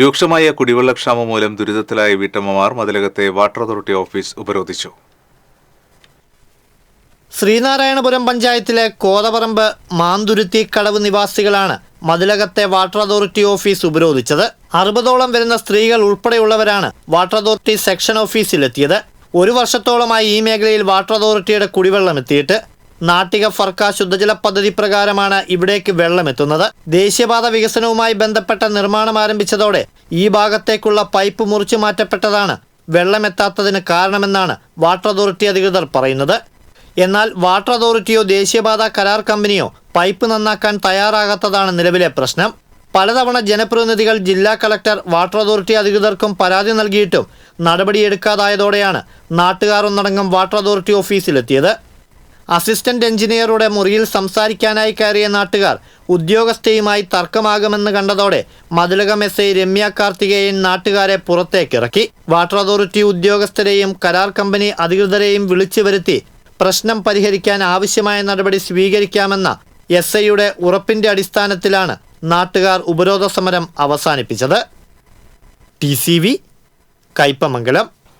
രൂക്ഷമായ കുടിവെള്ളക്ഷാമം മൂലം ദുരിതത്തിലായ വീട്ടമ്മമാർ മതിലകത്തെ വാട്ടർ അതോറിറ്റി ഓഫീസ് ഉപരോധിച്ചു. ശ്രീനാരായണപുരം പഞ്ചായത്തിലെ കോതപറമ്പ് മാന്തുരുത്തി കടവ് നിവാസികളാണ് മതിലകത്തെ വാട്ടർ അതോറിറ്റി ഓഫീസ് ഉപരോധിച്ചത്. അറുപതോളം വരുന്ന സ്ത്രീകൾ ഉൾപ്പെടെയുള്ളവരാണ് വാട്ടർ അതോറിറ്റി സെക്ഷൻ ഓഫീസിലെത്തിയത്. ഒരു വർഷത്തോളമായി ഈ മേഖലയിൽ വാട്ടർ അതോറിറ്റിയുടെ കുടിവെള്ളം എത്തിയിട്ട് നാട്ടിക ഫർക്ക ശുദ്ധജല പദ്ധതി പ്രകാരമാണ് ഇവിടേക്ക് വെള്ളമെത്തുന്നത്. ദേശീയപാത വികസനവുമായി ബന്ധപ്പെട്ട നിർമ്മാണം ആരംഭിച്ചതോടെ ഈ ഭാഗത്തേക്കുള്ള പൈപ്പ് മുറിച്ചു മാറ്റപ്പെട്ടതാണ് വെള്ളമെത്താത്തതിന് കാരണമെന്നാണ് വാട്ടർ അതോറിറ്റി അധികൃതർ പറയുന്നത്. എന്നാൽ വാട്ടർ അതോറിറ്റിയോ ദേശീയപാത കരാർ കമ്പനിയോ പൈപ്പ് നന്നാക്കാൻ തയ്യാറാകാത്തതാണ് നിലവിലെ പ്രശ്നം. പലതവണ ജനപ്രതിനിധികൾ ജില്ലാ കളക്ടർ വാട്ടർ അതോറിറ്റി അധികൃതർക്കും പരാതി നൽകിയിട്ടും നടപടിയെടുക്കാതായതോടെയാണ് നാട്ടുകാർ ഒന്നടങ്കം വാട്ടർ അതോറിറ്റി ഓഫീസിലെത്തിയത്. അസിസ്റ്റന്റ് എഞ്ചിനീയറുടെ മുറിയിൽ സംസാരിക്കാനായി കയറിയ നാട്ടുകാർ ഉദ്യോഗസ്ഥയുമായി തർക്കമാകുമെന്ന് കണ്ടതോടെ മതിലകം എസ് ഐ രമ്യ കാർത്തികേയൻ നാട്ടുകാരെ പുറത്തേക്കിറക്കി. വാട്ടർ അതോറിറ്റി ഉദ്യോഗസ്ഥരെയും കരാർ കമ്പനി അധികൃതരെയും വിളിച്ചു വരുത്തി പ്രശ്നം പരിഹരിക്കാൻ ആവശ്യമായ നടപടി സ്വീകരിക്കാമെന്ന എസ് ഐയുടെ ഉറപ്പിന്റെ അടിസ്ഥാനത്തിലാണ് നാട്ടുകാർ ഉപരോധ സമരം അവസാനിപ്പിച്ചത്. T C V Kaipamangalam.